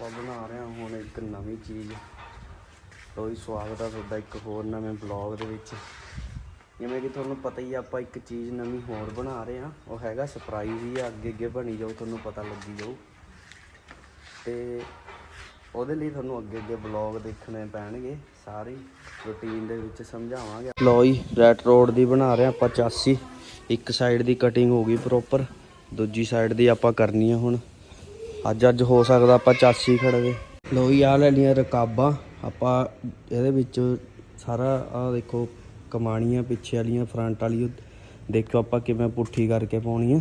ਆਪਾਂ ਬਣਾ ਰਹੇ ਹਾਂ ਹੁਣ ਇੱਕ ਨਵੀਂ ਚੀਜ਼। ਲੋਈ ਸਵਾਗਤ ਹੈ ਤੁਹਾਡਾ ਇੱਕ ਹੋਰ ਨਵੇਂ ਬਲੌਗ ਦੇ ਵਿੱਚ। ਜਿਵੇਂ ਕਿ ਤੁਹਾਨੂੰ ਪਤਾ ਹੀ ਆ, ਆਪਾਂ ਇੱਕ ਚੀਜ਼ ਨਵੀਂ ਹੋਰ ਬਣਾ ਰਹੇ ਹਾਂ। ਉਹ ਹੈਗਾ ਸਰਪ੍ਰਾਈਜ਼ ਹੀ ਆ, ਅੱਗੇ ਅੱਗੇ ਬਣੀ ਜਾਊ, ਤੁਹਾਨੂੰ ਪਤਾ ਲੱਗੀ ਜਾਊ। ਤੇ ਉਹਦੇ ਲਈ ਤੁਹਾਨੂੰ ਅੱਗੇ ਅੱਗੇ ਬਲੌਗ ਦੇਖਣੇ ਪੈਣਗੇ, ਸਾਰੇ ਰੁਟੀਨ ਦੇ ਵਿੱਚ ਸਮਝਾਵਾਂਗੇ। ਲੋਈ ਰੈਟ ਰੋਡ ਦੀ ਬਣਾ ਰਹੇ ਹਾਂ ਆਪਾਂ ਚਾਸੀ। ਇੱਕ ਸਾਈਡ ਦੀ ਕਟਿੰਗ ਹੋ ਗਈ ਪ੍ਰੋਪਰ ਦੂਜੀ ਸਾਈਡ ਦੀ ਆਪਾਂ ਕਰਨੀ ਆ ਹੁਣ। ਅੱਜ ਅੱਜ ਹੋ ਸਕਦਾ ਆਪਾਂ ਚਾਸੀ ਖੜਵੇ ਲੋਈ ਆ ਲੈ ਲਈਆਂ ਰਕਾਬਾਂ। ਆਪਾਂ ਇਹਦੇ ਵਿੱਚ ਸਾਰਾ ਆ ਦੇਖੋ, ਕਮਾਣੀਆਂ, ਪਿੱਛੇ ਵਾਲੀਆਂ, ਫਰੰਟ ਵਾਲੀ ਦੇਖੋ ਆਪਾਂ ਕਿਵੇਂ ਪੁੱਠੀ ਕਰਕੇ ਪਾਉਣੀ ਆ।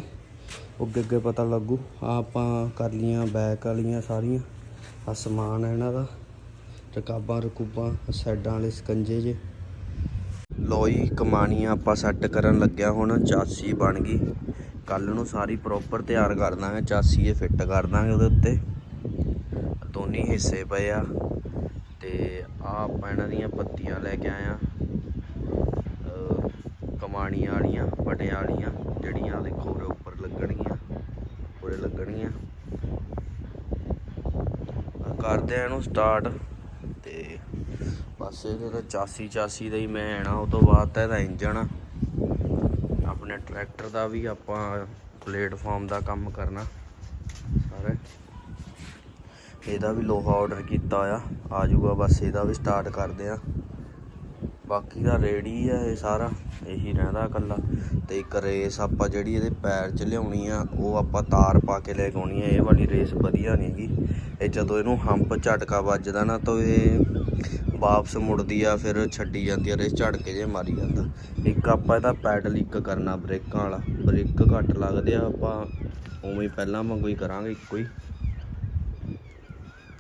ਅੱਗੇ ਅੱਗੇ ਪਤਾ ਲੱਗੂ। ਆ ਆਪਾਂ ਕਰ ਲੀਆਂ ਬੈਕ ਵਾਲੀਆਂ ਸਾਰੀਆਂ। ਆ ਸਮਾਨ ਹੈ ਇਹਨਾਂ ਦਾ। ਰਕਾਬਾਂ, ਰਕੂਬਾਂ ਸਾਈਡਾਂ ਵਾਲੇ ਸਕੰਜੇ ਜੇ। ਲੋਈ ਕਮਾਣੀਆਂ ਆਪਾਂ ਸੈੱਟ ਕਰਨ ਲੱਗਿਆ ਹੁਣ। ਚਾਸੀ ਬਣ ਗਈ। ਕੱਲ ਨੂੰ ਸਾਰੀ ਪ੍ਰੋਪਰ ਤਿਆਰ ਕਰ ਦਾਂਗੇ, ਚਾਸੀ ਇਹ ਫਿੱਟ ਕਰ ਦਾਂਗੇ ਉਹਦੇ ਉੱਤੇ। ਦੋਨੇ ਹਿੱਸੇ ਪਏ ਆ। ਤੇ ਆ ਆਪਾਂ ਇਹਨਾਂ ਦੀਆਂ ਪੱਤੀਆਂ ਲੈ ਕੇ ਆਏ ਆ। ਅਹ ਕਮਾਣੀਆਂ ਵਾਲੀਆਂ ਪਟਿਆਂ ਵਾਲੀਆਂ, ਜਿਹੜੀਆਂ ਦੇਖੋ ਉਰੇ ਉੱਪਰ ਲੱਗਣਗੀਆਂ, ਉਰੇ ਲੱਗਣਗੀਆਂ। ਆਹ ਕਰਦੇ ਆ ਇਹਨੂੰ ਸਟਾਰਟ ਤੇ ਬਸ ਇਹਦਾ ਚਾਸੀ ਚਾਸੀ ਦਾ ਹੀ ਮੈਂ ਆਣਾ ਉਹ ਤੋਂ ਬਾਅਦ ਤਾਂ ਇਹਦਾ ਇੰਜਣ ਆਪਣੇ ਟਰੈਕਟਰ ਦਾ ਵੀ ਆਪਾਂ ਪਲੇਟਫਾਰਮ ਦਾ ਕੰਮ ਕਰਨਾ। ਸਾਰੇ। ਇਹਦਾ ਵੀ ਲੋਹਾ ਆਰਡਰ ਕੀਤਾ ਆ। ਆ ਜਾਊਗਾ, ਬਸ ਇਹਦਾ ਵੀ ਸਟਾਰਟ ਕਰਦੇ ਆ। ਬਾਕੀ ਦਾ ਰੈਡੀ ਆ ਇਹ ਸਾਰਾ। ਇਹੀ ਰਹਿੰਦਾ ਇਕੱਲਾ। ਤੇ ਇੱਕ ਰੇਸ ਆਪਾਂ ਜਿਹੜੀ ਇਹਦੇ ਪੈਰ 'ਚ ਲਿਆਉਣੀ ਆ, ਉਹ ਆਪਾਂ ਤਾਰ ਪਾ ਕੇ ਲੈ ਕੇ ਆਉਣੀ ਆ। ਇਹ ਵਾਲੀ ਰੇਸ ਵਧੀਆ ਨਹੀਂ ਹੈਗੀ। ਇਹ ਜਦੋਂ ਇਹਨੂੰ ਹੰਪ ਝਟਕਾ ਵੱਜਦਾ ਨਾ, ਤਾਂ ਇਹ ਵਾਪਸ ਮੁੜਦੀ ਆ, ਫਿਰ ਛੱਡੀ ਜਾਂਦੀ ਆ ਰੇਸ ਝਟਕੇ ਜੇ ਮਾਰੀ ਜਾਂਦਾ। ਇੱਕ ਆਪਾਂ ਇਹਦਾ ਪੈਡਲ ਇੱਕ ਕਰਨਾ, ਬ੍ਰੇਕਾਂ ਵਾਲਾ। ਬ੍ਰੇਕ ਘੱਟ ਲੱਗਦੇ ਆ, ਆਪਾਂ ਉਵੇਂ ਹੀ ਪਹਿਲਾਂ ਵਾਂਗੂ ਹੀ ਕਰਾਂਗੇ ਇੱਕੋ ਹੀ।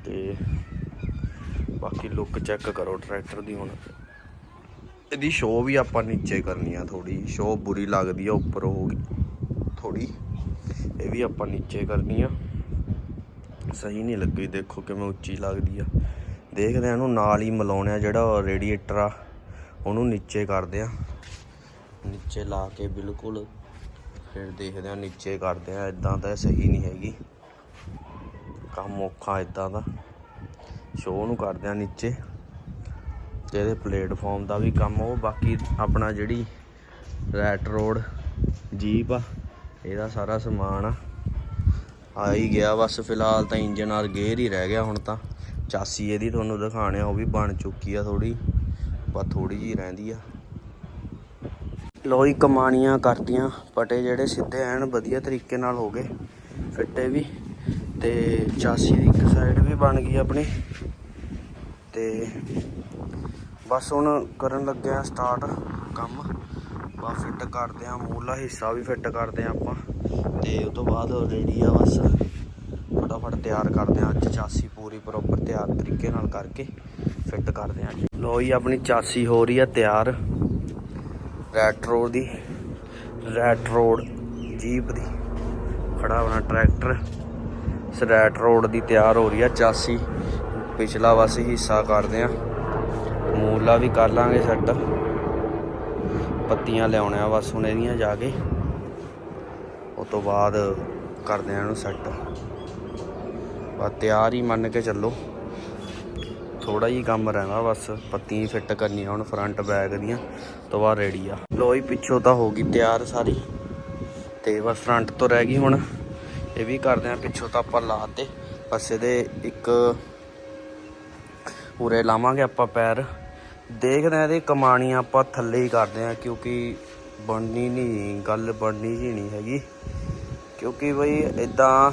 ਤੇ ਬਾਕੀ ਲੁੱਕ ਚੈੱਕ ਕਰੋ ਟਰੈਕਟਰ ਦੀ ਹੁਣ। ਇਹਦੀ ਸ਼ੋਅ ਵੀ ਆਪਾਂ ਨੀਚੇ ਕਰਨੀ ਆ ਥੋੜੀ ਸ਼ੋਅ ਬੁਰੀ ਲੱਗਦੀ ਆ, ਉੱਪਰ ਹੋ ਗਈ ਥੋੜੀ ਇਹ ਵੀ ਆਪਾਂ ਨੀਚੇ ਕਰਨੀ ਆ। ਸਹੀ ਨਹੀਂ ਲੱਗੀ, ਦੇਖੋ ਕਿਵੇਂ ਉੱਚੀ ਲੱਗਦੀ ਆ। ਦੇਖਦੇ ਆ ਇਹਨੂੰ ਨਾਲ ਹੀ ਮਿਲਾਉਣੇ ਆ ਜਿਹੜਾ ਰੇਡੀਏਟਰ ਆ, ਉਹਨੂੰ ਨੀਚੇ ਕਰਦੇ ਆ ਨੀਚੇ ਲਾ ਕੇ ਬਿਲਕੁਲ ਫਿਰ ਦੇਖਦੇ ਆ ਨੀਚੇ ਕਰਦੇ ਆ ਇਦਾਂ ਤਾਂ ਸਹੀ ਨਹੀਂ ਹੈਗੀ। ਕੰਮ ਔਖਾ ਇਦਾਂ ਦਾ। ਸ਼ੋਅ ਨੂੰ ਕਰਦੇ ਆ ਨੀਚੇ। ਤੇ ਇਹਦੇ ਪਲੇਟਫਾਰਮ ਦਾ ਵੀ ਕੰਮ, ਉਹ ਬਾਕੀ ਆਪਣਾ ਜਿਹੜੀ ਰੈਟ ਰੋਡ ਜੀਪ ਆ, ਇਹਦਾ ਸਾਰਾ ਸਮਾਨ ਆ। ਆ ਹੀ ਗਿਆ ਬਸ, ਫਿਲਹਾਲ ਤਾਂ ਇੰਜਨ ਔਰ ਗੇਅਰ ਹੀ ਰਹਿ ਗਿਆ ਹੁਣ ਤਾਂ। ਚਾਸੀ ਇਹਦੀ ਤੁਹਾਨੂੰ ਦਿਖਾਣਿਆ ਉਹ ਵੀ ਬਣ ਚੁੱਕੀ ਆ ਥੋੜੀ ਬਸ ਥੋੜੀ ਜੀ ਰਹਿੰਦੀ ਆ। ਲੋਈ ਕਮਾਨੀਆਂ ਕਰਤੀਆਂ, ਪਟੇ ਜਿਹੜੇ ਸਿੱਧੇ ਐਨ ਵਧੀਆ ਤਰੀਕੇ ਨਾਲ ਹੋ ਗਏ, ਫਿੱਟੇ ਵੀ, ਤੇ ਚਾਸੀ ਦੀ ਇੱਕ ਸਾਈਡ ਵੀ ਬਣ ਗਈ ਆਪਣੀ। ਤੇ ਬਸ ਹੁਣ ਕਰਨ ਲੱਗਿਆ ਸਟਾਰਟ ਕੰਮ ਬਾ ਫਿੱਟ ਕਰਦੇ ਆ ਮੂਲਾ ਹਿੱਸਾ ਵੀ ਫਿੱਟ ਕਰਦੇ ਆ ਆਪਾਂ, ਤੇ ਉਸ ਤੋਂ ਬਾਅਦ ਰੈਡੀ ਆ ਬਸ ਫਟਾਫਟ ਤਿਆਰ ਕਰਦੇ ਆ ਅੱਜ ਚਾਸੀ ਪੂਰੀ ਪ੍ਰੋਪਰ ਤਿਆਰ ਤਰੀਕੇ ਨਾਲ ਕਰਕੇ ਫਿੱਟ ਕਰਦੇ ਆ ਲੋ ਜੀ, ਆਪਣੀ ਚਾਸੀ ਹੋ ਰਹੀ ਆ ਤਿਆਰ। ਰੈਟਰੋ ਦੀ। ਰੈਟ ਰੋਡ ਜੀਪ ਦੀ। ਖੜਾ ਹੋਣਾ ਟਰੈਕਟਰ ਇਸ ਰੈਟ ਰੋਡ ਦੀ ਤਿਆਰ ਹੋ ਰਹੀ ਆ ਚਾਸੀ। ਪਿਛਲਾ ਬਸ ਹਿੱਸਾ ਕਰਦੇ ਆ ਮੂਲਾ ਵੀ ਕਰ ਲਾਂਗੇ ਸੈੱਟ ਪੱਤੀਆਂ ਲਿਆਉਣੇ ਆ ਬਸ ਹੁਣ ਇਹਦੀਆਂ ਜਾ ਕੇ। ਉਸ ਤੋਂ ਬਾਅਦ ਕਰਦੇ ਆ ਇਹਨੂੰ ਸੈੱਟ ਬਸ ਤਿਆਰ ਹੀ ਮੰਨ ਕੇ ਚੱਲੋ। ਥੋੜਾ ਹੀ ਕੰਮ ਰਹਿੰਦਾ ਬਸ, ਪੱਤੀਆਂ ਫਿੱਟ ਕਰਨੀਆਂ ਹੁਣ ਫਰੰਟ ਬੈਕ ਦੀਆਂ ਤੋਂ ਬਾਅਦ ਰੈਡੀ ਆ। ਲੋਈ ਪਿੱਛੋਂ ਤਾਂ ਹੋ ਗਈ ਤਿਆਰ ਸਾਰੀ। ਤੇ ਬਸ ਫਰੰਟ ਤੋਂ ਰਹਿ ਗਈ ਹੁਣ। ਇਹ ਵੀ ਕਰਦੇ ਆ ਪਿੱਛੋਂ ਤਾਂ ਆਪਾਂ ਲਾਤੇ ਬਸ ਇਹਦੇ ਇੱਕ ਉਰੇ ਲਾਵਾਂਗੇ ਆਪਾਂ ਪੈਰ। ਦੇਖਦੇ ਆ ਇਹਦੀ ਕਮਾਣੀ ਆਪਾਂ ਥੱਲੇ ਹੀ ਕਰਦੇ ਆ ਕਿਉਂਕਿ ਬਣਨੀ ਨਹੀਂ, ਗੱਲ ਬਣਨੀ ਜੀ ਨਹੀਂ ਹੈਗੀ। ਕਿਉਂਕਿ ਬਈ ਇਦਾਂ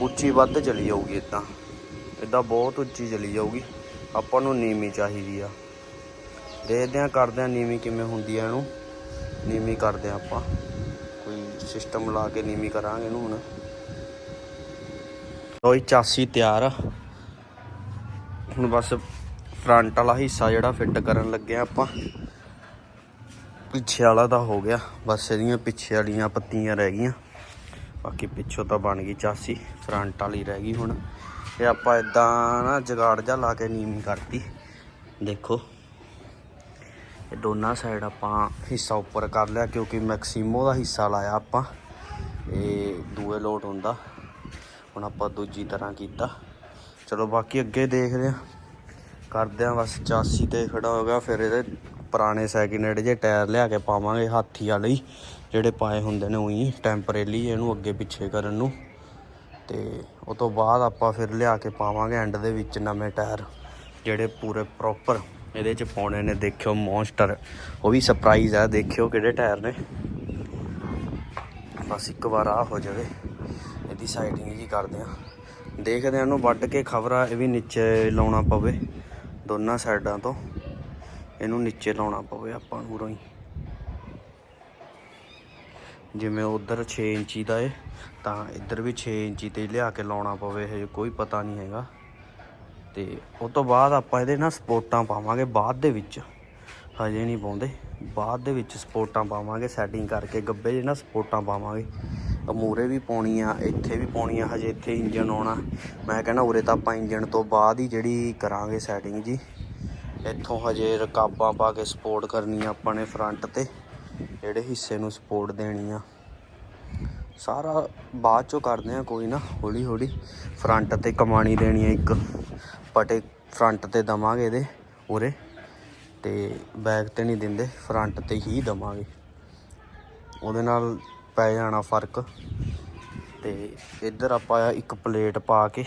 ਉੱਚੀ ਵੱਧ ਚਲੀ ਜਾਊਗੀ ਇਦਾਂ ਇਦਾਂ ਬਹੁਤ ਉੱਚੀ ਚਲੀ ਜਾਊਗੀ। ਆਪਾਂ ਨੂੰ ਨੀਵੀਂ ਚਾਹੀਦੀ ਆ। ਦੇਖਦੇ ਆ ਕਰਦੇ ਆ ਨੀਵੀਂ ਕਿਵੇਂ ਹੁੰਦੀ ਆ ਇਹਨੂੰ। ਨੀਵੀਂ ਕਰਦੇ ਆ ਆਪਾਂ। ਕੋਈ ਸਿਸਟਮ ਲਾ ਕੇ ਨੀਵੀਂ ਕਰਾਂਗੇ ਇਹਨੂੰ ਹੁਣ। ਲੋਈ ਚਾਸੀ ਤਿਆਰ ਆ। ਹੁਣ ਬਸ ਫਰੰਟ ਵਾਲਾ ਹਿੱਸਾ ਜਿਹੜਾ ਫਿੱਟ ਕਰਨ ਲੱਗੇ ਆ ਆਪਾਂ। ਪਿੱਛੇ ਵਾਲਾ ਤਾਂ ਹੋ ਗਿਆ। ਬਸ ਇਹਦੀਆਂ ਪਿੱਛੇ ਵਾਲੀਆਂ ਪੱਤੀਆਂ ਰਹਿ ਗਈਆਂ। ਬਾਕੀ ਪਿੱਛੋਂ ਤਾਂ ਬਣ ਗਈ ਚਾਸੀ, ਫਰੰਟ ਵਾਲੀ ਰਹਿ ਗਈ ਹੁਣ। ਇਹ ਆਪਾਂ ਇਦਾਂ ਨਾ ਜਗਾੜ ਜਾ ਲਾ ਕੇ ਨੀਵੀਂ ਕਰਤੀ। ਦੇਖੋ, ਇਹ ਦੋਨਾਂ ਸਾਈਡ ਆਪਾਂ ਹਿੱਸਾ ਉੱਪਰ ਕਰ ਲਿਆ, ਕਿਉਂਕਿ ਮੈਕਸੀਮੋ ਦਾ ਹਿੱਸਾ ਲਾਇਆ ਆਪਾਂ। ਇਹ ਦੂਏ ਲੋਟ ਹੁੰਦਾ। ਹੁਣ ਆਪਾਂ ਦੂਜੀ ਤਰ੍ਹਾਂ ਕੀਤਾ। ਚਲੋ ਬਾਕੀ ਅੱਗੇ ਦੇਖਦੇ ਆ ਕਰਦੇ ਆ ਬਸ ਚਾਸੀ ਤੇ ਖੜਾ ਹੋ ਗਿਆ, ਫਿਰ ਇਹਦੇ ਪੁਰਾਣੇ ਸੈਕਿੰਡ ਜੇ ਟਾਇਰ ਲਿਆ ਕੇ ਪਾਵਾਂਗੇ ਹਾਥੀ ਵਾਲੇ ਜਿਹੜੇ ਪਾਏ ਹੁੰਦੇ ਨੇ ਉਹੀ ਟੈਂਪਰੇਰੀ ਇਹਨੂੰ ਅੱਗੇ ਪਿੱਛੇ ਕਰਨ ਨੂੰ। ਤੇ ਉਹ ਤੋਂ ਬਾਅਦ ਆਪਾਂ ਫਿਰ ਲਿਆ ਕੇ ਪਾਵਾਂਗੇ ਐਂਡ ਦੇ ਵਿੱਚ ਨਵੇਂ ਟਾਇਰ, ਜਿਹੜੇ ਪੂਰੇ ਪ੍ਰੋਪਰ ਇਹਦੇ ਚ ਪਾਉਣੇ ਨੇ, ਦੇਖਿਓ ਮੌਨਸਟਰ ਉਹ ਵੀ ਸਰਪ੍ਰਾਈਜ਼ ਆ, ਦੇਖਿਓ ਕਿਹੜੇ ਟਾਇਰ ਨੇ। ਬਸ ਇੱਕ ਵਾਰ ਆ ਹੋ ਜਾਵੇ, ਇਹਦੀ ਸਾਈਡਿੰਗ ਜੀ ਕਰਦੇ ਆ ਦੇਖਦੇ ਆ ਇਹਨੂੰ ਵੱਢ ਕੇ ਖਬਰਾ ਇਹ ਵੀ ਨੀਚੇ ਲਾਉਣਾ ਪਵੇ, ਦੋਨਾਂ ਸਾਈਡਾਂ ਤੋਂ। ਇਹਨੂੰ ਨੀਚੇ ਲਾਉਣਾ ਪਵੇ ਆਪਾਂ ਨੂੰ ਉਰੋਂ ਹੀ। ਜਿਵੇਂ ਉਧਰ 6 ਇੰਚੀ ਦਾ ਏ, ਤਾਂ ਇੱਧਰ ਵੀ 6 ਇੰਚੀ ਤੇ ਲਿਆ ਕੇ ਲਾਉਣਾ ਪਵੇ ਹਜੇ ਕੋਈ ਪਤਾ ਨਹੀਂ ਹੈਗਾ। ਤੇ ਉਸ ਤੋਂ ਬਾਅਦ ਆਪਾਂ ਇਹਦੇ ਨਾਲ ਸਪੋਰਟਾਂ ਪਾਵਾਂਗੇ ਬਾਅਦ ਦੇ ਵਿੱਚ। ਹਜੇ ਨਹੀਂ ਪਾਉਂਦੇ। ਬਾਅਦ ਦੇ ਵਿੱਚ ਸਪੋਰਟਾਂ ਪਾਵਾਂਗੇ ਸੈਟਿੰਗ ਕਰਕੇ ਗੱਬੇ 'ਚ ਨਾ ਸਪੋਰਟਾਂ ਪਾਵਾਂਗੇ। ਮੂਰੇ ਵੀ ਪਾਉਣੀ ਆ, ਇੱਥੇ ਵੀ ਪਾਉਣੀ ਆ, ਹਜੇ ਇੱਥੇ ਇੰਜਨ ਆਉਣਾ। ਮੈਂ ਕਹਿੰਦਾ ਉਰੇ ਤਾਂ ਆਪਾਂ ਇੰਜਨ ਤੋਂ ਬਾਅਦ ਹੀ ਜਿਹੜੀ ਕਰਾਂਗੇ ਸੈਟਿੰਗ ਜੀ। ਇੱਥੋਂ ਹਜੇ ਰਕਾਬਾਂ ਪਾ ਕੇ ਸਪੋਰਟ ਕਰਨੀ ਆ ਆਪਾਂ ਨੇ ਫਰੰਟ ਤੇ, ਜਿਹੜੇ ਹਿੱਸੇ ਨੂੰ ਸਪੋਰਟ ਦੇਣੀ ਆ ਸਾਰਾ ਬਾਅਦ ਚੋਂ ਕਰਦੇ ਆ ਕੋਈ ਨਾ, ਹੌਲੀ ਹੌਲੀ। ਫਰੰਟ ਤੇ ਕਮਾਣੀ ਦੇਣੀ ਆ ਇੱਕ, ਪਟੇ ਫਰੰਟ ਤੇ ਦਵਾਂਗੇ ਇਹਦੇ ਉਰੇ। ਤੇ ਬੈਕ ਤੇ ਨਹੀਂ ਦਿੰਦੇ ਫਰੰਟ ਤੇ ਹੀ ਦਵਾਂਗੇ। ਉਹਦੇ ਨਾਲ ਪੈ ਜਾਣਾ ਫ਼ਰਕ। ਤੇ ਇੱਧਰ ਆਪਾਂ ਇੱਕ ਪਲੇਟ ਪਾ ਕੇ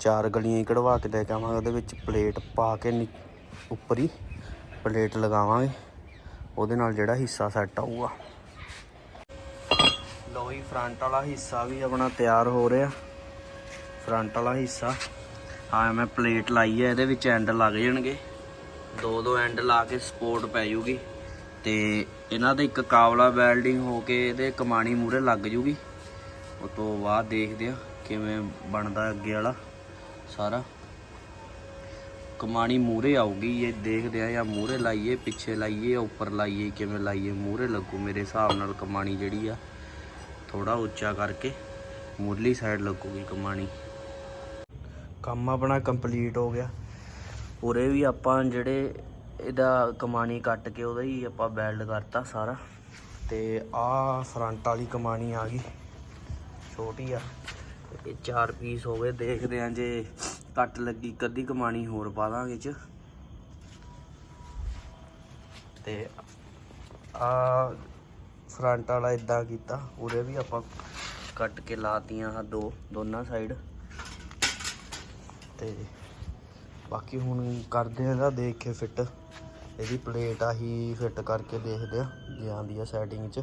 ਚਾਰ ਗਲੀਆਂ ਹੀ ਕਢਵਾ ਕੇ ਲੈ ਕੇ ਆਵਾਂਗੇ। ਉਹਦੇ ਵਿੱਚ ਪਲੇਟ ਪਾ ਕੇ ਨੀ- ਉੱਪਰ ਹੀ ਪਲੇਟ ਲਗਾਵਾਂਗੇ। ਉਹਦੇ ਨਾਲ ਜਿਹੜਾ ਹਿੱਸਾ ਸੈੱਟ ਆਊਗਾ। ਲੋ ਹੀ ਫਰੰਟ ਵਾਲਾ ਹਿੱਸਾ ਵੀ ਆਪਣਾ ਤਿਆਰ ਹੋ ਰਿਹਾ। ਫਰੰਟ ਵਾਲਾ ਹਿੱਸਾ। ਹਾਂ ਮੈਂ ਪਲੇਟ ਲਾਈ ਹੈ, ਇਹਦੇ ਵਿੱਚ ਐਂਡ ਲੱਗ ਜਾਣਗੇ। ਦੋ ਦੋ ਐਂਡ ਲਾ ਕੇ ਸਪੋਰਟ ਪੈ ਜੂਗੀ। ਤੇ ਇਹਨਾਂ ਦੇ ਇੱਕ ਕਾਵਲਾ ਵੈਲਡਿੰਗ ਹੋ ਕੇ ਇਹਦੇ ਕਮਾਣੀ ਮੂਰੇ ਲੱਗ ਜੂਗੀ। ਉਸ ਤੋਂ ਬਾਅਦ ਦੇਖਦੇ ਆ ਕਿਵੇਂ ਬਣਦਾ ਅੱਗੇ ਵਾਲਾ। ਸਾਰਾ। ਕਮਾਣੀ ਮੂਰੇ ਆਊਗੀ, ਇਹ ਦੇਖਦੇ ਆ ਜਾਂ ਮੂਰੇ ਲਾਈਏ, ਪਿੱਛੇ ਲਾਈਏ ਉੱਪਰ ਲਾਈਏ, ਕਿਵੇਂ ਲਾਈਏ ਮੂਰੇ ਲੱਗੂ। ਮੇਰੇ ਹਿਸਾਬ ਨਾਲ ਕਮਾਣੀ ਜਿਹੜੀ ਆ ਥੋੜਾ ਉੱਚਾ ਕਰਕੇ ਮੁਰਲੀ ਸਾਈਡ ਲੱਗੂਗੀ ਕਮਾਣੀ। ਕੰਮ ਆਪਣਾ ਕੰਪਲੀਟ ਹੋ ਗਿਆ। ਉਰੇ ਵੀ ਆਪਾਂ ਜਿਹੜੇ ਇਹਦਾ ਕਮਾਣੀ ਕੱਟ ਕੇ ਉਹਦਾ ਹੀ ਆਪਾਂ ਬੈਲਡ ਕਰਤਾ ਸਾਰਾ। ਤੇ ਆਹ ਫਰੰਟ ਵਾਲੀ ਕਮਾਣੀ ਆ ਗਈ। ਛੋਟੀ ਆ। ਇਹ ਚਾਰ ਪੀਸ ਹੋ ਗਏ, ਦੇਖਦੇ ਆਂ ਜੇ ਕੱਟ ਲੱਗੀ, ਕਦੀ ਕਮਾਣੀ ਹੋਰ ਪਾ ਦਾਂਗੇ ਚ। ਤੇ ਆ ਫਰੰਟ ਵਾਲਾ ਇਦਾਂ ਕੀਤਾ ਉਰੇ ਵੀ ਆਪਾਂ ਕੱਟ ਕੇ ਲਾਤੀਆਂ ਆ ਦੋ, ਦੋਨਾਂ ਸਾਈਡ ਤੇ ਬਾਕੀ ਹੁਣ ਕਰਦੇ ਆ ਇਹਦਾ, ਦੇਖ ਕੇ ਫਿੱਟ ਇਹਦੀ ਪਲੇਟ ਆਹੀ ਫਿੱਟ ਕਰਕੇ ਦੇਖਦੇ ਆ ਜੇ ਆਂਦੀ ਆ ਸੈਟਿੰਗ 'ਚ।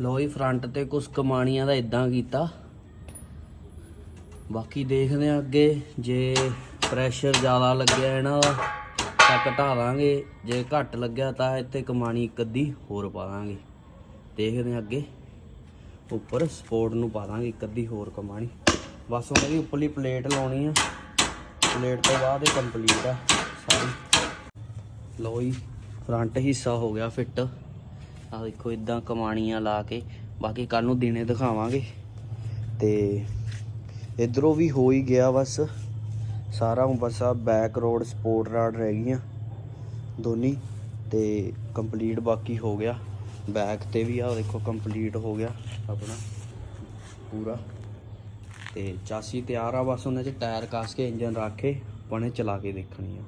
ਲੋ ਹੀ ਫਰੰਟ ਤੇ ਕੁਝ ਕਮਾਣੀਆਂ ਦਾ ਇਦਾਂ ਕੀਤਾ। ਬਾਕੀ ਦੇਖਦੇ ਆ ਅੱਗੇ, ਜੇ ਪ੍ਰੈਸ਼ਰ ਜ਼ਿਆਦਾ ਲੱਗਿਆ ਇਹਨਾਂ ਦਾ, ਤਾਂ ਘਟਾ ਦਾਂਗੇ। ਜੇ ਘੱਟ ਲੱਗਿਆ ਤਾਂ ਇੱਥੇ ਕਮਾਣੀ ਇੱਕ ਅੱਧੀ ਹੋਰ ਪਾ ਦਾਂਗੇ। ਦੇਖਦੇ ਆ ਅੱਗੇ। ਉੱਪਰ ਸਪੋਰਟ ਨੂੰ ਪਾ ਦਾਂਗੇ, ਇੱਕ ਅੱਧੀ ਹੋਰ ਕਮਾਣੀ। ਬਸ ਉਹਨਾਂ ਦੀ ਉੱਪਰਲੀ ਪਲੇਟ ਲਾਉਣੀ ਆ। ਪਲੇਟ ਤੋਂ ਬਾਅਦ ਇਹ ਕੰਪਲੀਟ ਆ, ਸਾਰੀ। ਲੋ ਜੀ ਫਰੰਟ ਹਿੱਸਾ ਹੋ ਗਿਆ ਫਿੱਟ ਆ ਦੇਖੋ ਇਦਾਂ ਕਮਾਣੀਆਂ ਲਾ ਕੇ, ਬਾਕੀ ਕੱਲ ਨੂੰ ਦਿਨੇ ਦਿਖਾਵਾਂਗੇ। ਤੇ ਇਧਰੋਂ ਵੀ ਹੋ ਹੀ ਗਿਆ ਬਸ। ਸਾਰਾ ਹੁਣ ਬਸ ਆ ਬੈਕ ਰੋਡ ਸਪੋਰਟ ਰਾਡ ਰਹਿ ਗਈਆਂ ਦੋਨੀ, ਤੇ ਕੰਪਲੀਟ ਬਾਕੀ ਹੋ ਗਿਆ। ਬੈਕ ਤੇ ਵੀ ਆ ਦੇਖੋ ਕੰਪਲੀਟ ਹੋ ਗਿਆ ਆਪਣਾ ਪੂਰਾ। ਤੇ ਚਾਸੀ ਤਿਆਰ ਆ ਬਸ, ਉਹਨਾਂ 'ਚ ਟਾਇਰ ਕਾਸ ਕੇ ਇੰਜਨ ਰੱਖ ਕੇ ਪਣੇ ਚਲਾ ਕੇ ਦੇਖਣੀ ਆ।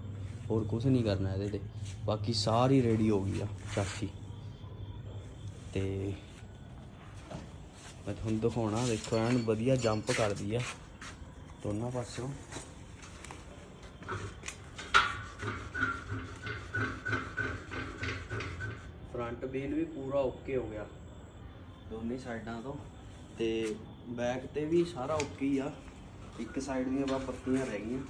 ਹੋਰ ਕੁਝ ਨਹੀਂ ਕਰਨਾ ਇਹਦੇ ਤੇ। ਬਾਕੀ ਸਾਰੀ ਰੈਡੀ ਹੋ ਗਈ ਆ ਚਾਸੀ। ਤੇ ਮੈਂ ਤੁਹਾਨੂੰ ਦਿਖਾਉਣਾ, ਦੇਖੋ, ਐਨ ਵਧੀਆ ਜੰਪ ਕਰਦੀ ਆ। ਦੋਨਾਂ ਪਾਸਿਓਂ। ਫਰੰਟ ਬੇਨ ਵੀ ਪੂਰਾ ਓਕੇ ਹੋ ਗਿਆ। ਦੋਨੇ ਸਾਈਡਾਂ ਤੋਂ। ਤੇ ਬੈਕ ਤੇ ਵੀ ਸਾਰਾ ਓਕੇ ਹੀ ਆ। ਇੱਕ ਸਾਈਡ ਦੀਆਂ ਬਾ ਪੱਤੀਆਂ ਰਹਿ ਗਈਆਂ।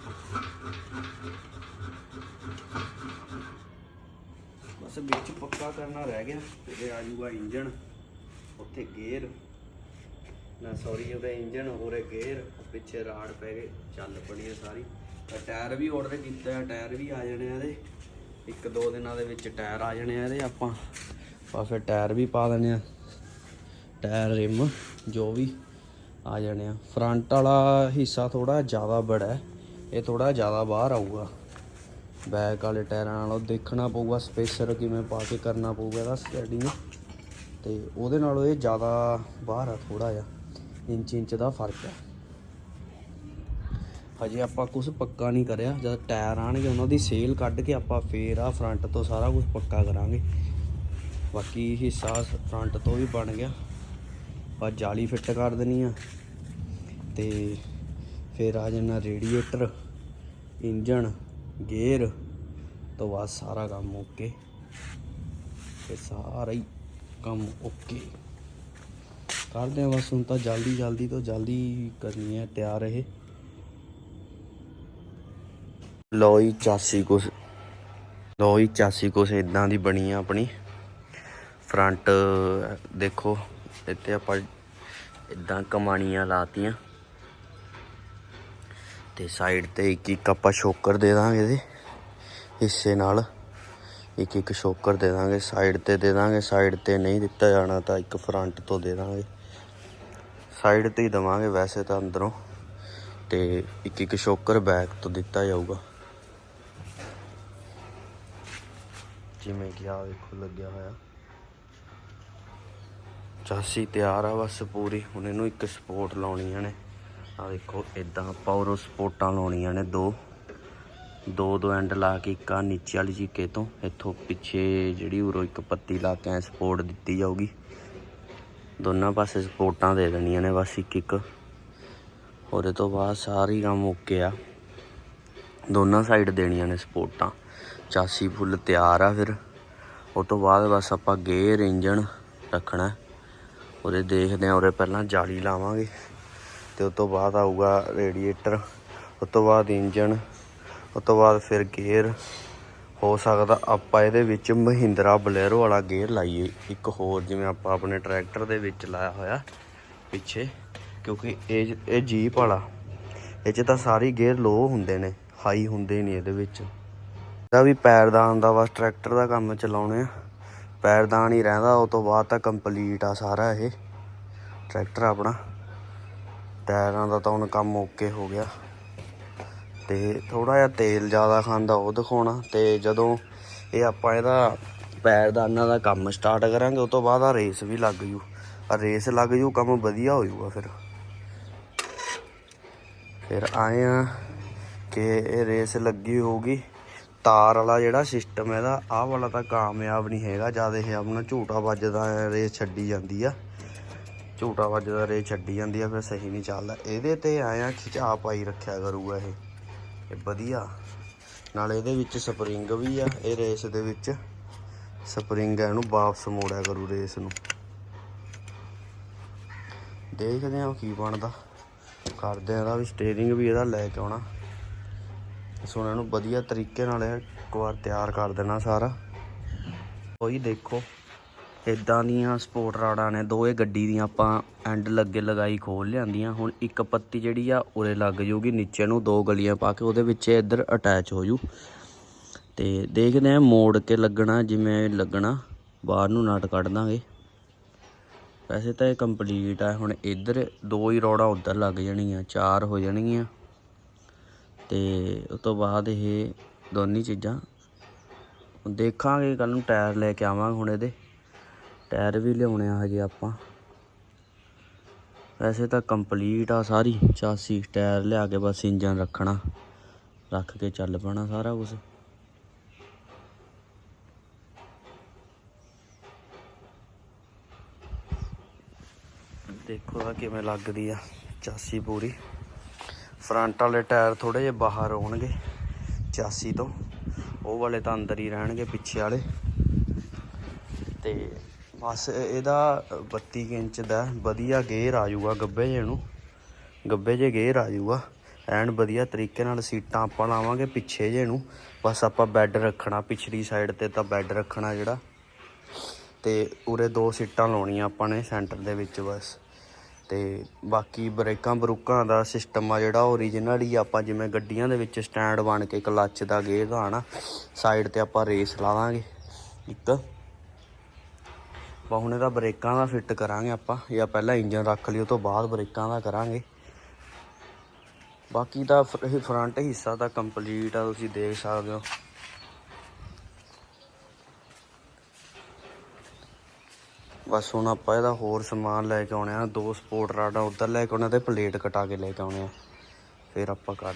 ਬਸ ਵਿੱਚ ਪੱਕਾ ਕਰਨਾ ਰਹਿ ਗਿਆ ਤੇ ਆ ਜਾਊਗਾ ਇੰਜਨ ਉੱਥੇ ਗੇਅਰ। ਨਾ ਸੌਰੀ ਉਹਦਾ ਇੰਜਣ, ਹੋਰੇ ਗੇਅਰ, ਪਿੱਛੇ ਰਾੜ ਪੈ ਗਏ, ਚੱਲ ਪੜੀ ਹੈ ਸਾਰੀ। ਟਾਇਰ ਵੀ ਆਰਡਰ ਕੀਤਾ ਆ ਟਾਇਰ ਵੀ ਆ ਜਾਣੇ ਆ ਇਹਦੇ। ਇੱਕ ਦੋ ਦਿਨਾਂ ਦੇ ਵਿੱਚ ਟਾਇਰ ਆ ਜਾਣੇ ਆ ਇਹਦੇ ਆਪਾਂ। ਬਸ ਫਿਰ ਟਾਇਰ ਵੀ ਪਾ ਦਿੰਦੇ ਆ। ਟਾਇਰ, ਰਿਮ, ਜੋ ਵੀ ਆ ਜਾਣੇ ਆ। ਫਰੰਟ ਵਾਲਾ ਹਿੱਸਾ ਥੋੜਾ ਜ਼ਿਆਦਾ ਬੜਾ ਹੈ। ਇਹ ਥੋੜਾ ਜ਼ਿਆਦਾ ਬਾਹਰ ਆਊਗਾ। ਬੈਕ ਵਾਲੇ ਟਾਇਰਾਂ ਨਾਲੋਂ ਦੇਖਣਾ ਪਊਗਾ, ਸਪੇਸਰ ਕਿਵੇਂ ਪਾ ਕੇ ਕਰਨਾ ਪਊਗਾ ਇਹਦਾ ਸੈਟਿੰਗ ਤੇ ਉਹਦੇ ਨਾਲੋਂ ਇਹ ਜ਼ਿਆਦਾ ਬਾਹਰ ਆ ਥੋੜਾ ਜਿਹਾ, ਇੰਚ ਇੰਚ ਦਾ ਫ਼ਰਕ ਹੈ ਹਜੇ ਆਪਾਂ ਕੁਝ ਪੱਕਾ ਨਹੀਂ ਕਰਿਆ, ਜਦ ਟਾਇਰ ਆਣਗੇ ਉਹਨਾਂ ਦੀ ਸੇਲ ਕੱਢ ਕੇ ਆਪਾਂ ਫੇਰ ਆ ਫਰੰਟ ਤੋਂ ਸਾਰਾ ਕੁਝ ਪੱਕਾ ਕਰਾਂਗੇ। ਬਾਕੀ ਹਿੱਸਾ ਫਰੰਟ ਤੋਂ ਵੀ ਬਣ ਗਿਆ। ਬਸ ਜਾਲੀ ਫਿੱਟ ਕਰ ਦੇਣੀ ਆ। ਤੇ ਫਿਰ ਆ ਜਾਣਾ ਰੇਡੀਏਟਰ ਇੰਜਣ। ਗੇਅਰ ਤੋਂ ਬਾਅਦ ਸਾਰਾ ਕੰਮ ਓਕੇ ਤੇ ਸਾਰਾ ਹੀ ਕੰਮ ਓਕੇ। ਕਰਦੇ ਆ ਬਸ ਹੁਣ ਤਾਂ ਜਲਦੀ ਜਲਦੀ ਤੋਂ ਜਲਦੀ ਕਰਨੀ ਹੈ ਤਿਆਰ ਇਹ। ਲੋਈ 84 ਕੁਛ। ਲੋਈ 84 ਕੁਛ ਇਦਾਂ ਦੀ ਬਣੀ ਆ ਆਪਣੀ। ਫਰੰਟ ਦੇਖੋ, ਇੱਥੇ ਆਪਾਂ ਇਦਾਂ ਕਮਾਣੀਆਂ ਲਾਤੀਆਂ। ਤੇ ਸਾਈਡ ਤੇ ਇੱਕ ਇੱਕ ਆਪਾਂ ਸ਼ੋਕਰ ਦੇ ਦਾਂਗੇ ਇਹਦੇ ਹਿੱਸੇ ਨਾਲ ਇੱਕ ਇੱਕ ਸ਼ੋਕਰ ਦੇ ਦਾਂਗੇ। ਸਾਈਡ ਤੇ ਦੇ ਦਾਂਗੇ। ਸਾਈਡ ਤੇ ਨਹੀਂ ਦਿੱਤਾ ਜਾਣਾ ਤਾਂ ਇੱਕ ਫਰੰਟ ਤੋਂ ਦੇ ਦਾਂਗੇ। ਸਾਈਡ ਤੇ ਹੀ ਦਵਾਂਗੇ ਵੈਸੇ ਤਾਂ ਅੰਦਰੋਂ। ਤੇ ਇੱਕ ਇੱਕ ਸ਼ੋਕਰ ਬੈਕ ਤੋਂ ਦਿੱਤਾ ਜਾਊਗਾ। ਜਿਵੇਂ ਕਿ ਆ ਵੇਖੋ ਲੱਗਿਆ ਹੋਇਆ। ਚਾਸੀ ਤਿਆਰ ਆ ਬਸ ਪੂਰੀ। ਹੁਣ ਇਹਨੂੰ ਇੱਕ ਸਪੋਰਟ ਲਾਉਣੀ ਨੇ ਆ ਦੇਖੋ ਇਦਾਂ ਆਪਾਂ ਉਰੋਂ ਸਪੋਰਟਾਂ ਲਾਉਣੀਆਂ ਨੇ ਦੋ। ਦੋ ਦੋ ਐਂਡ ਲਾ ਕੇ ਇੱਕ ਆ ਨੀਚੇ ਵਾਲੀ ਚੀਕੇ ਤੋਂ, ਇੱਥੋਂ ਪਿੱਛੇ ਜਿਹੜੀ ਉਰੋਂ ਇੱਕ ਪੱਤੀ ਲਾ ਕੇ ਐ ਸਪੋਰਟ ਦਿੱਤੀ ਜਾਊਗੀ। ਦੋਨਾਂ ਪਾਸੇ ਸਪੋਰਟਾਂ ਦੇ ਦੇਣੀਆਂ ਨੇ ਬਸ ਇੱਕ ਇੱਕ। ਉਹਦੇ ਤੋਂ ਬਾਅਦ ਸਾਰੀ ਕੰਮ ਓਕੇ ਆ। ਦੋਨਾਂ ਸਾਈਡ ਦੇਣੀਆਂ ਨੇ ਸਪੋਰਟਾਂ। ਚਾਸੀ ਫੁੱਲ ਤਿਆਰ ਆ ਫਿਰ। ਉਹ ਤੋਂ ਬਾਅਦ ਬਸ ਆਪਾਂ ਗੇਅਰ ਇੰਜਨ ਰੱਖਣਾ। ਉਹਦੇ ਦੇਖਦੇ ਆ, ਉਹਦੇ ਪਹਿਲਾਂ ਜਾਲੀ ਲਾਵਾਂਗੇ। ਤੇ ਉਸ ਤੋਂ ਬਾਅਦ ਆਊਗਾ ਰੇਡੀਏਟਰ ਉਸ ਤੋਂ ਬਾਅਦ ਇੰਜਨ ਉਸ ਤੋਂ ਬਾਅਦ ਫਿਰ ਗੇਅਰ। ਹੋ ਸਕਦਾ ਆਪਾਂ ਇਹਦੇ ਵਿੱਚ ਮਹਿੰਦਰਾ ਬਲੇਰੋ ਵਾਲਾ ਗੇਅਰ ਲਾਈਏ। ਇੱਕ ਹੋਰ ਜਿਵੇਂ ਆਪਾਂ ਆਪਣੇ ਟਰੈਕਟਰ ਦੇ ਵਿੱਚ ਲਾਇਆ ਹੋਇਆ ਪਿੱਛੇ, ਕਿਉਂਕਿ ਇਹ ਇਹ ਜੀਪ ਵਾਲਾ, ਇਹ 'ਚ ਤਾਂ ਸਾਰੀ ਗੇਅਰ ਲੋ ਹੁੰਦੇ ਨੇ, ਹਾਈ ਹੁੰਦੇ ਨਹੀਂ ਇਹਦੇ ਵਿੱਚ। ਇਹਦਾ ਵੀ ਪੈਰਦਾਨ ਦਾ ਬਸ ਟਰੈਕਟਰ ਦਾ ਕੰਮ ਚਲਾਉਣੇ ਆ। ਪੈਰਦਾਨ ਹੀ ਰਹਿੰਦਾ, ਉਹ ਤੋਂ ਬਾਅਦ ਤਾਂ ਕੰਪਲੀਟ ਆ ਸਾਰਾ ਇਹ। ਟਰੈਕਟਰ ਆਪਣਾ। ਟਾਇਰਾਂ ਦਾ ਤਾਂ ਹੁਣ ਕੰਮ ਓਕੇ ਹੋ ਗਿਆ। ਤੇ ਥੋੜਾ ਜਿਹਾ ਤੇਲ ਜ਼ਿਆਦਾ ਖਾਂਦਾ ਉਹ ਦਿਖਾਉਣਾ ਤੇ ਜਦੋਂ ਇਹ ਆਪਾਂ ਇਹਦਾ ਪੈਰਦਾਨਾਂ ਦਾ ਕੰਮ ਸਟਾਰਟ ਕਰਾਂਗੇ ਉਸ ਤੋਂ ਬਾਅਦ ਆ ਰੇਸ ਵੀ ਲੱਗ ਜੂ। ਆ ਰੇਸ ਲੱਗ ਜੂ, ਕੰਮ ਵਧੀਆ ਹੋ ਜਾਊਗਾ ਫਿਰ। ਫਿਰ ਆਏ ਆ ਕਿ ਇਹ ਰੇਸ ਲੱਗੀ ਹੋਊਗੀ। ਤਾਰ ਵਾਲਾ ਜਿਹੜਾ ਸਿਸਟਮ ਇਹਦਾ, ਆਹ ਵਾਲਾ ਤਾਂ ਕਾਮਯਾਬ ਨਹੀਂ ਹੈਗਾ, ਜ਼ਿਆਦਾ ਇਹ ਆਪਣਾ ਝੂਟਾ ਵੱਜਦਾ ਰੇਸ ਛੱਡੀ ਜਾਂਦੀ ਆ। ਝੂਟਾ ਵੱਜਦਾ ਰੇਸ ਛੱਡੀ ਜਾਂਦੀ ਆ, ਫਿਰ ਸਹੀ ਨਹੀਂ ਚੱਲਦਾ। ਇਹਦੇ ਤੇ ਆਇਆ ਖਿਚਾ ਪਾਈ ਰੱਖਿਆ ਕਰੂਗਾ ਇਹ। ਇਹ ਵਧੀਆ। ਨਾਲ ਇਹਦੇ ਵਿੱਚ ਸਪਰਿੰਗ ਵੀ ਆ, ਇਹ ਰੇਸ ਦੇ ਵਿੱਚ। ਸਪਰਿੰਗ ਆ, ਇਹਨੂੰ ਵਾਪਸ ਮੋੜਿਆ ਕਰੂ ਰੇਸ ਨੂੰ। ਦੇਖਦੇ ਆ ਕੀ ਬਣਦਾ। ਕਰਦੇ ਆ ਇਹਦਾ ਵੀ ਸਟੀਅਰਿੰਗ ਵੀ ਇਹਦਾ ਲੈ ਕੇ ਆਉਣਾ। ਸੋ ਨੂੰ ਵਧੀਆ ਤਰੀਕੇ ਨਾਲ ਇਹ ਇੱਕ ਵਾਰ ਤਿਆਰ ਕਰ ਦੇਣਾ ਸਾਰਾ। ਉਹੀ ਦੇਖੋ। ਇਦਾਂ ਦੀਆਂ ਸਪੋਰਟ ਰਾੜਾਂ ਨੇ ਦੋਏ ਗੱਡੀ ਦੀਆਂ ਆਪਾਂ ਐਂਡ ਲੱਗੇ ਲਗਾਈ ਖੋਲ ਲਿਆਂਦੀਆਂ, ਹੁਣ ਇੱਕ ਪੱਤੀ ਜਿਹੜੀ ਆ ਉਰੇ ਲੱਗ ਜੂਗੀ, ਨੀਚੇ ਨੂੰ ਦੋ ਗਲੀਆਂ ਪਾ ਕੇ ਉਹਦੇ ਵਿੱਚ ਇੱਧਰ ਅਟੈਚ ਹੋ ਜੂ। ਤੇ ਦੇਖਦੇ ਆ ਮੋੜ ਕੇ ਲੱਗਣਾ, ਜਿਵੇਂ ਲੱਗਣਾ, ਬਾਹਰ ਨੂੰ ਨਟ ਕੱਢ ਦਾਂਗੇ। ਵੈਸੇ ਤਾਂ ਇਹ ਕੰਪਲੀਟ ਆ, ਹੁਣ ਇੱਧਰ ਦੋ ਹੀ ਰੋੜਾਂ ਉੱਧਰ ਲੱਗ ਜਾਣਗੀਆਂ ਚਾਰ ਹੋ ਜਾਣਗੀਆਂ। ਤੇ ਉਸ ਤੋਂ ਬਾਅਦ ਇਹ ਦੋਨੀ ਚੀਜ਼ਾਂ। ਦੇਖਾਂਗੇ ਕੱਲ ਨੂੰ ਟਾਇਰ ਲੈ ਕੇ ਆਵਾਂਗੇ ਹੁਣ ਇਹਦੇ। ਟਾਇਰ ਵੀ ਲਿਆਉਣੇ ਆ ਹਜੇ ਆਪਾਂ। ਵੈਸੇ ਤਾਂ ਕੰਪਲੀਟ ਆ ਸਾਰੀ। ਚਾਸੀ ਟਾਇਰ ਲਿਆ ਕੇ ਬਸ ਇੰਜਨ ਰੱਖਣਾ। ਰੱਖ ਕੇ ਚੱਲ ਪੈਣਾ ਸਾਰਾ ਕੁਝ ਦੇਖੋ ਆ ਕਿਵੇਂ ਲੱਗਦੀ ਆ ਚਾਸੀ ਪੂਰੀ। ਫਰੰਟ ਵਾਲੇ ਟਾਇਰ ਥੋੜੇ ਜਿਹਾ ਬਾਹਰ ਆਉਣਗੇ ਚਾਸੀ ਤੋਂ। ਉਹ ਵਾਲੇ ਤਾਂ ਅੰਦਰ ਹੀ ਰਹਿਣਗੇ ਪਿੱਛੇ ਵਾਲੇ। ਤੇ ਬਸ ਇਹਦਾ 32 ਕੁ ਇੰਚ ਦਾ ਵਧੀਆ ਗੇਅਰ ਆ ਜਾਊਗਾ ਗੱਬੇ ਜੇ ਨੂੰ। ਗੱਬੇ ਜੇ ਗੇਅਰ ਆ ਜਾਊਗਾ। ਐਨ ਵਧੀਆ ਤਰੀਕੇ ਨਾਲ ਸੀਟਾਂ ਆਪਾਂ ਲਾਵਾਂਗੇ ਪਿੱਛੇ ਜੇ ਨੂੰ। ਬਸ ਆਪਾਂ ਬੈੱਡ ਰੱਖਣਾ, ਪਿਛਲੀ ਸਾਈਡ ਤੇ ਤਾਂ ਬੈੱਡ ਰੱਖਣਾ ਜਿਹੜਾ। ਤੇ ਉਰੇ ਦੋ ਸੀਟਾਂ ਲਾਉਣੀਆਂ ਆਪਾਂ ਨੇ ਸੈਂਟਰ ਦੇ ਵਿੱਚ ਬਸ। ਤੇ ਬਾਕੀ ਬ੍ਰੇਕਾਂ ਬਰੂਕਾਂ ਦਾ ਸਿਸਟਮ ਆ ਜਿਹੜਾ ਓਰੀਜਨਲ ਹੀ ਆਪਾਂ ਜਿਵੇਂ ਗੱਡੀਆਂ ਦੇ ਵਿੱਚ ਸਟੈਂਡ ਬਣ ਕੇ ਕਲੱਚ ਦਾ ਗੇਅਰ ਦਾ ਹਨਾ ਸਾਈਡ ਤੇ ਆਪਾਂ ਰੇਸ ਲਾ ਦਾਂਗੇ ਇੱਕ। ਆਪਾਂ ਹੁਣ ਇਹਦਾ ਬ੍ਰੇਕਾਂ ਦਾ ਫਿੱਟ ਕਰਾਂਗੇ ਆਪਾਂ, ਜਾਂ ਪਹਿਲਾਂ ਇੰਜਨ ਰੱਖ ਲਿਓ ਤੋਂ ਬਾਅਦ ਬ੍ਰੇਕਾਂ ਦਾ ਕਰਾਂਗੇ। ਬਾਕੀ ਦਾ ਫਰੰਟ ਹਿੱਸਾ ਤਾਂ ਕੰਪਲੀਟ ਆ, ਤੁਸੀਂ ਦੇਖ ਸਕਦੇ ਹੋ। ਬਸ ਹੁਣ ਆਪਾਂ ਇਹਦਾ ਹੋਰ ਸਮਾਨ ਲੈ ਕੇ ਆਉਣੇ ਆ, ਦੋ ਸਪੋਰਟ ਰਾਡਾਂ ਉੱਧਰ ਲੈ ਕੇ ਆਉਣੇ ਆ ਤੇ ਪਲੇਟ ਕਟਾ ਕੇ ਲੈ ਕੇ ਆਉਣੇ ਆ। ਫਿਰ ਆਪਾਂ ਕਰ